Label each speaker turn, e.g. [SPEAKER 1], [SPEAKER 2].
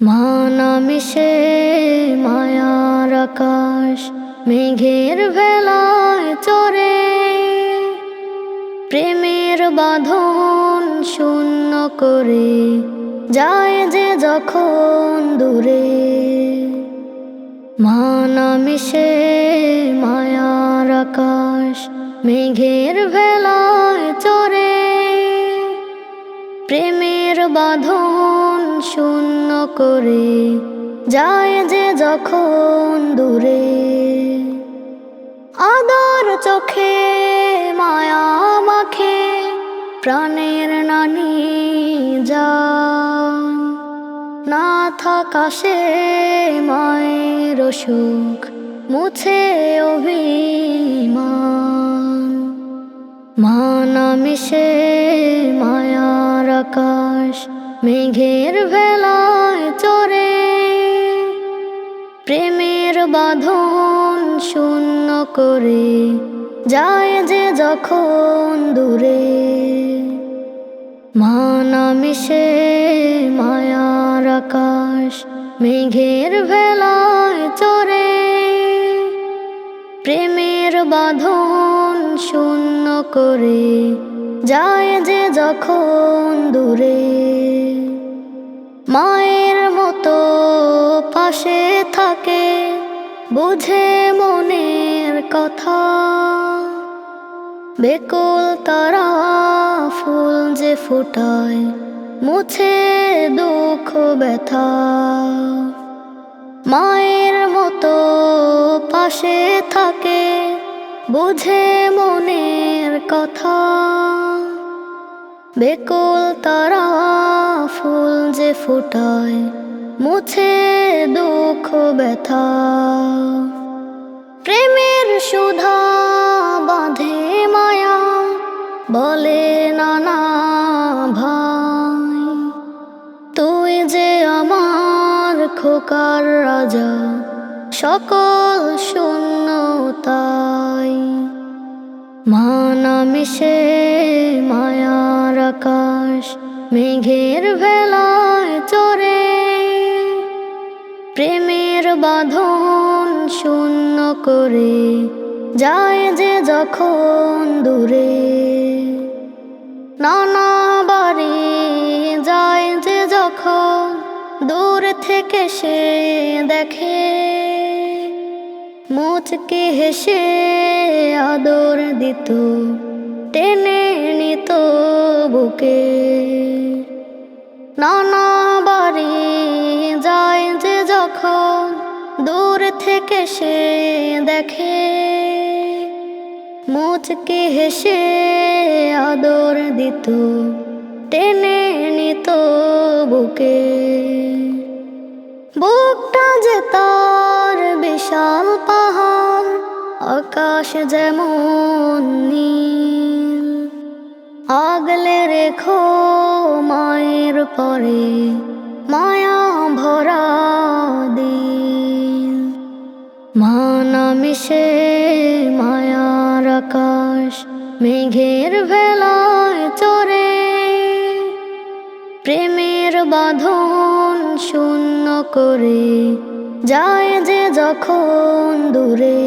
[SPEAKER 1] মানামিশে মায়ার আকাশ, মেঘের ভেলায় চরে প্রেমের বাঁধন শূন্য করে, যায় যে যখন দূরে। মানামিশে মায়ার আকাশ, মেঘের ভেলায় চরে প্রেমের বাঁধন শূন্য করে যায় যে যখন দূরে। আদর চোখে, মায়া মাখে, প্রাণের নানি যান না থাকা সে মায়ের সুখ মুছে অভিমান। মানামিশে মায়ার আকাশ মেঘের ভেলায় চরে প্রেমের বাঁধন শূন্য করে, যায় যে যখন দূরে। মানামিশে মায়ার আকাশ, মেঘের ভেলায় চরে প্রেমের বাঁধন শূন্য করে যায় যে যখন দূরে। মায়ের মতো পাশে থাকে বুঝে মনের কথা। বেকুল তারা ফুল যে ফুটায় মুছে দুঃখ ব্যথা। মায়ের মতো পাশে থাকে বুঝে মনের কথা। বেকুল তারা ফুল যে ফুটায়, মুছে দুঃখ ব্যথা। প্রেমের সুধা বাঁধে মায়া, বলে নানা ভাই। তুই যে আমার খোকার রাজা, সকল শূন্য তাই মানামিশে মায়ার আকাশ, মেঘের ভেলায় চরে প্রেমের বাঁধন শূন্য করে, যায় যে যখন দূরে। নানা বাড়ি যায় যে যখন দূর থেকে সে দেখে। মুচকে হেসে দিত টেনে নিত বুকে। নানা বাড়ি যায় যে যখন দূর থেকে সে দেখে। মুচকে হেসে আদর দিত, টেনে নিত বুকে। বুকটা যে তার বিশাল পাহাড় আকাশ যেমন নীল, আগলে রেখো মায়ের পরে, মায়া ভরা দিল। মানামিশে মায়ার আকাশ, মেঘের ভেলায় চরে প্রেমের বাঁধন শূন্য করে যায় যে যখন দূরে।